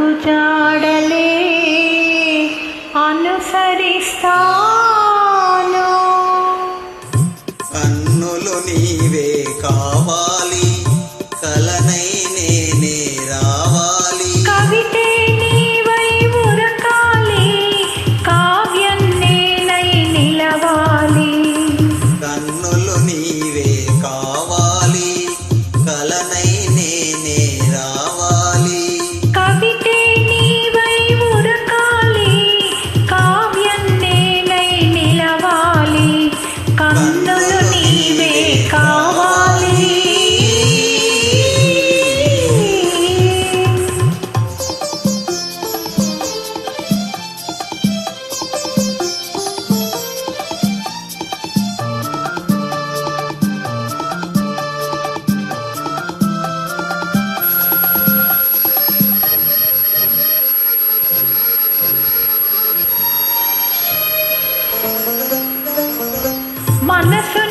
నాకు జాడలే అనుసరిస్తాను. కన్నులు నీవే కావాలి కలనై నేనే రావాలి. కవితే నీవై ఉరకాలి కావ్యం నేనై నిలవాలి. nefes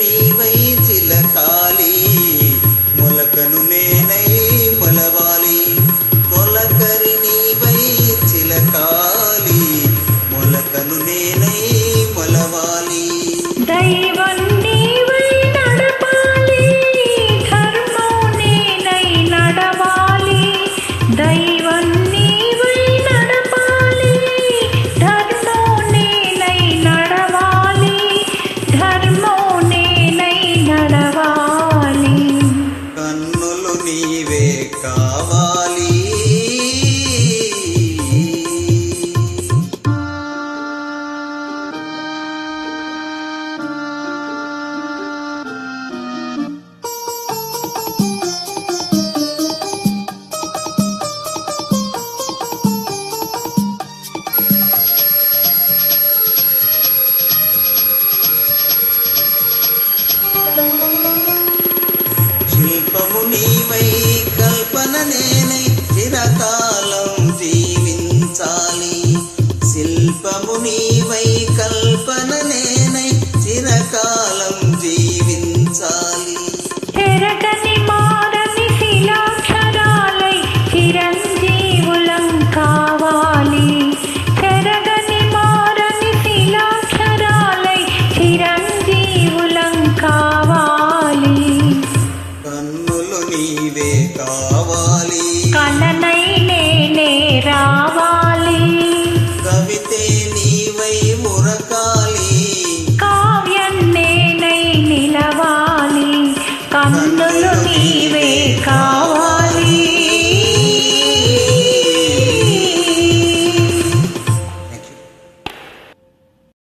నీవై చిలకాలి మొలకను నేనై మొలవాలి మొలకరి నీవై చిలకాలి మొలకను నేనై మొలవాలి దైవం துணிவை கல்ப